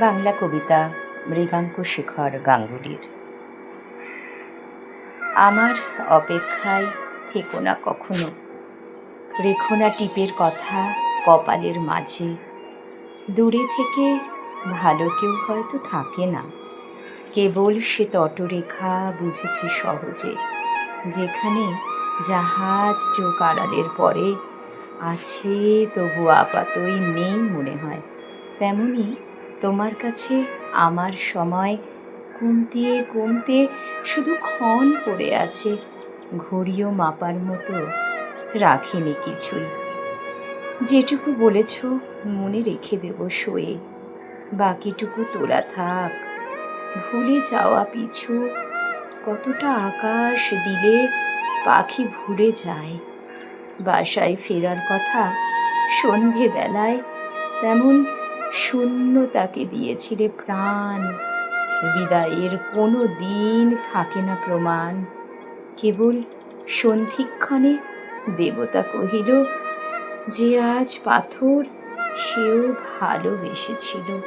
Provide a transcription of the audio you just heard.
বাংলা কবিতা মৃগাঙ্ক শেখর গাঙ্গুলির। আমার অপেক্ষায় থেকো না কখনো। রেখো না টিপের কথা কপালের মাঝে। দূরে থেকে ভালো কেউ হয়তো থাকে না। কেবল সে তটরেখা বুঝেছি সহজে, যেখানে জাহাজ চোখ আড়ালের পরে আছে, তবু আপাতই নেই মনে হয়। তেমনি তোমার কাছে আমার সময় কমতে কমতে শুধু ক্ষণ পড়ে আছে, ঘড়িও মাপার মতো রাখিনি কিছুই। যেটুকু বলেছ মনে রেখে দেব শোয়ে, বাকিটুকু তোলা থাক। ভুলে যাওয়া পিছু, কতটা আকাশ দিলে পাখি ভুলে যায়। বাসায় ফেরার কথা সন্ধেবেলায় তেমন শূন্য তাকে দিয়েছিলে প্রাণ। বিদায়ের কোনো দিন থাকে না প্রমাণ। কেবল সন্ধিক্ষণে দেবতা কহিল, যে আজ পাথর, সেও ভালোবেসেছিল।